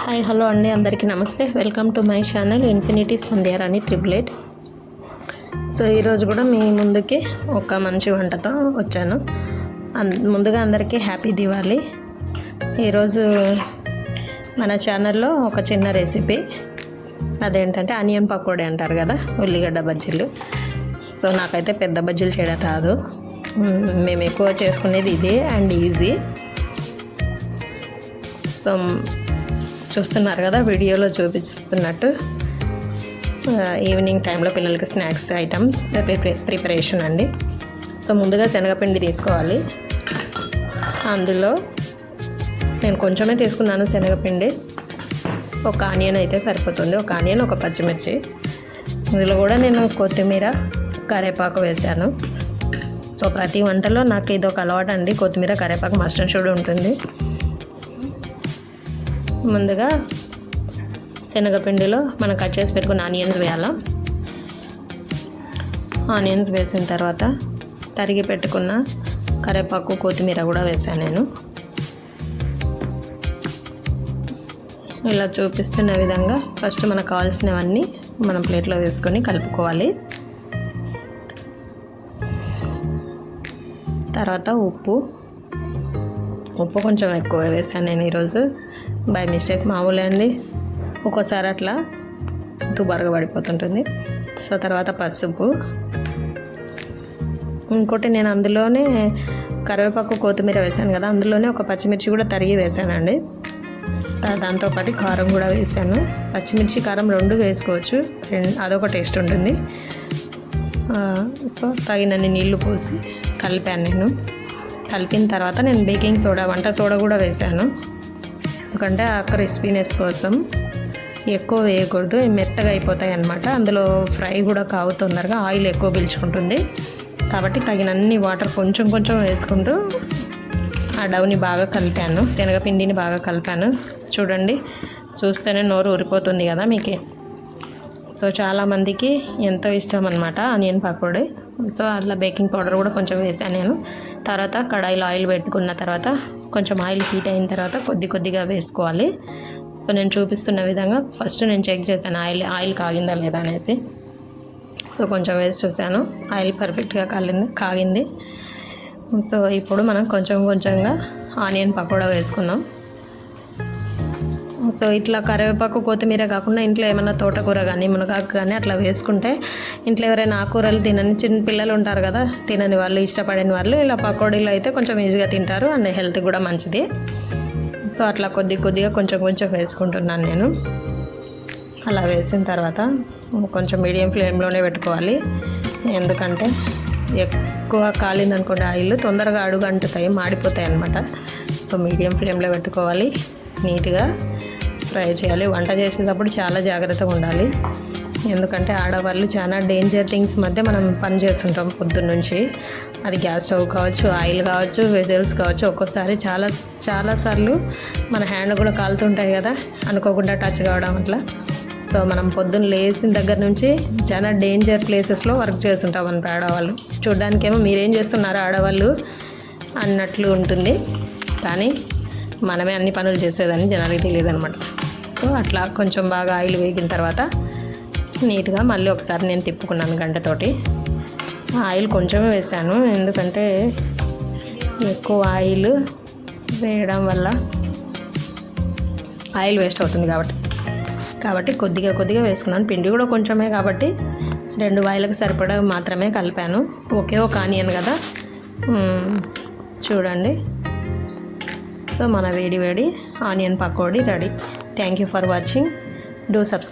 Hi hello అండి. అందరికీ నమస్తే. Welcome to my channel Infinity Sandhyarani ట్రిపులేట్ so ఈరోజు కూడా మీ ముందుకి ఒక మంచి వంటతో వచ్చాను. అన్- ముందుగా అందరికీ హ్యాపీ దివాళీ ఈరోజు మన ఛానల్లో ఒక చిన్న రెసిపీ అదేంటంటే ఆనియన్ పకోడీ అంటారు కదా ఉల్లిగడ్డ బజ్జీలు. సో నాకైతే పెద్ద బజ్జీలు చేయడం రాదు. మేము ఎక్కువ చేసుకునేది ఇది అండ్ ఈజీ సో చూస్తున్నారు కదా వీడియోలో చూపిస్తున్నట్టు. ఈవినింగ్ టైంలో పిల్లలకి స్నాక్స్ ఐటమ్ ప్రిపరేషన్ అండి. సో ముందుగా శనగపిండి తీసుకోవాలి. అందులో నేను కొంచెమే తీసుకున్నాను శనగపిండి. ఒక ఆనియన్ అయితే సరిపోతుంది. ఒక ఆనియన్ ఒక పచ్చిమిర్చి. ఇందులో కూడా నేను కొత్తిమీర కరివేపాకు వేశాను. సో ప్రతి వంటలో నాకు ఇది ఒక అలవాటు అండి. కొత్తిమీర కరివేపాకు మస్ట్ షూడ్ ఉంటుంది. ముందుగా శనగపిండిలో మనం కట్ చేసి పెట్టుకున్న ఆనియన్స్ వేయాలా? ఆనియన్స్ వేసిన తర్వాత తరిగి పెట్టుకున్న కరివేపాకు కొత్తిమీర కూడా వేసాను నేను. ఇలా చూపిస్తున్న విధంగా ఫస్ట్ మనకు కావాల్సినవన్నీ మనం ప్లేట్లో వేసుకొని కలుపుకోవాలి. తర్వాత ఉప్పు ఉప్పు కొంచెం ఎక్కువ వేసాను నేను ఈరోజు. బై మిస్టేక్ మామూలే అండి ఒక్కోసారి అట్లా దుబారుగా పడిపోతుంటుంది. సో తర్వాత పసుపు. ఇంకోటి నేను అందులోనే కరివేపాకు కొత్తిమీర వేసాను కదా అందులోనే ఒక పచ్చిమిర్చి కూడా తరిగి వేసానండి. దాంతోపాటు కారం కూడా వేసాను. పచ్చిమిర్చి కారం రెండు వేసుకోవచ్చు. రెండు అదొక టేస్ట్ ఉంటుంది. సో తగినన్ని నీళ్ళు పోసి కలిపాను నేను. కలిపిన తర్వాత నేను బేకింగ్ సోడా వంట సోడా కూడా వేసాను ఎందుకంటే ఆ క్రిస్పీనెస్ కోసం ఎక్కువ వేయకూడదు మెత్తగా అయిపోతాయి అన్నమాట. అందులో ఫ్రై కూడా కావు తొందరగా ఆయిల్ ఎక్కువ పీల్చుకుంటుంది. కాబట్టి తగినన్ని వాటర్ కొంచెం కొంచెం వేసుకుంటూ ఆ డవ్ని బాగా కలిపాను శనగపిండిని బాగా కలిపాను. చూడండి చూస్తేనే నోరు ఊరిపోతుంది కదా మీకు. సో చాలామందికి ఎంతో ఇష్టం అనమాట ఆనియన్ పకోడీ. సో అట్లా బేకింగ్ పౌడర్ కూడా కొంచెం వేసాను నేను. తర్వాత కడాయిలో ఆయిల్ పెట్టుకున్న తర్వాత కొంచెం ఆయిల్ హీట్ అయిన తర్వాత కొద్ది కొద్దిగా వేసుకోవాలి. సో నేను చూపిస్తున్న విధంగా ఫస్ట్ నేను చెక్ చేశాను ఆయిల్ ఆయిల్ కాగిందా లేదా అనేసి. సో కొంచెం వేసి చూశాను. ఆయిల్ పర్ఫెక్ట్గా కాలింది కాగింది. సో ఇప్పుడు మనం కొంచెం కొంచెంగా ఆనియన్ పకోడా వేసుకుందాం. సో ఇట్లా కరివేపాకు కొత్తిమీర కాకుండా ఇంట్లో ఏమైనా తోటకూర కానీ మునగాకు కానీ అట్లా వేసుకుంటే ఇంట్లో ఎవరైనా ఆకుకూరలు తినని చిన్న పిల్లలు ఉంటారు కదా తినని వాళ్ళు ఇష్టపడని వాళ్ళు ఇలా పకోడీలు అయితే కొంచెం ఈజీగా తింటారు అండ్ హెల్త్ కూడా మంచిది. సో అట్లా కొద్ది కొద్దిగా కొంచెం కొంచెం వేసుకుంటున్నాను నేను. అలా వేసిన తర్వాత కొంచెం మీడియం ఫ్లేమ్లోనే పెట్టుకోవాలి. ఎందుకంటే ఎక్కువ కాలిందనుకోండి ఆయిల్ తొందరగా అడుగు అంటుతాయి మాడిపోతాయి అన్నమాట. సో మీడియం ఫ్లేమ్లో పెట్టుకోవాలి నీట్గా. ఫ్రై చేయాలి. వంట చేసేటప్పుడు చాలా జాగ్రత్తగా ఉండాలి. ఎందుకంటే ఆడవాళ్ళు చాలా డేంజర్ థింగ్స్ మధ్య మనం పని చేస్తుంటాం పొద్దున్న నుంచి అది గ్యాస్ స్టవ్ కావచ్చు ఆయిల్ కావచ్చు వెజల్స్ కావచ్చు. ఒక్కోసారి చాలా చాలాసార్లు మన హ్యాండ్ కూడా కాలుతుంటాయి కదా. అనుకోకుండా టచ్ కావడం అట్లా. సో మనం పొద్దున్న లేచిన దగ్గర నుంచి చాలా డేంజర్ ప్లేసెస్లో వర్క్ చేస్తుంటాం మన ఆడవాళ్ళు. చూడ్డానికేమో మీరేం చేస్తున్నారు ఆడవాళ్ళు అన్నట్లు ఉంటుంది. కానీ మనమే అన్ని పనులు చేసేదని జనాలకి తెలియదు అనమాట సో అట్లా కొంచెం బాగా ఆయిల్ వేగిన తర్వాత నీట్గా మళ్ళీ ఒకసారి నేను తిప్పుకున్నాను గంటతోటి. ఆయిల్ కొంచెమే వేసాను ఎందుకంటే ఎక్కువ ఆయిల్ వేయడం వల్ల ఆయిల్ వేస్ట్ అవుతుంది కాబట్టి. కాబట్టి కొద్దిగా కొద్దిగా వేసుకున్నాను. పిండి కూడా కొంచెమే కాబట్టి రెండు వాయిలకు సరిపడా మాత్రమే కలిపాను. ఒకే ఒక ఆనియన్ కదా. చూడండి. సో మన వేడి వేడి onion pakodi ready. Thank you for watching. Do subscribe.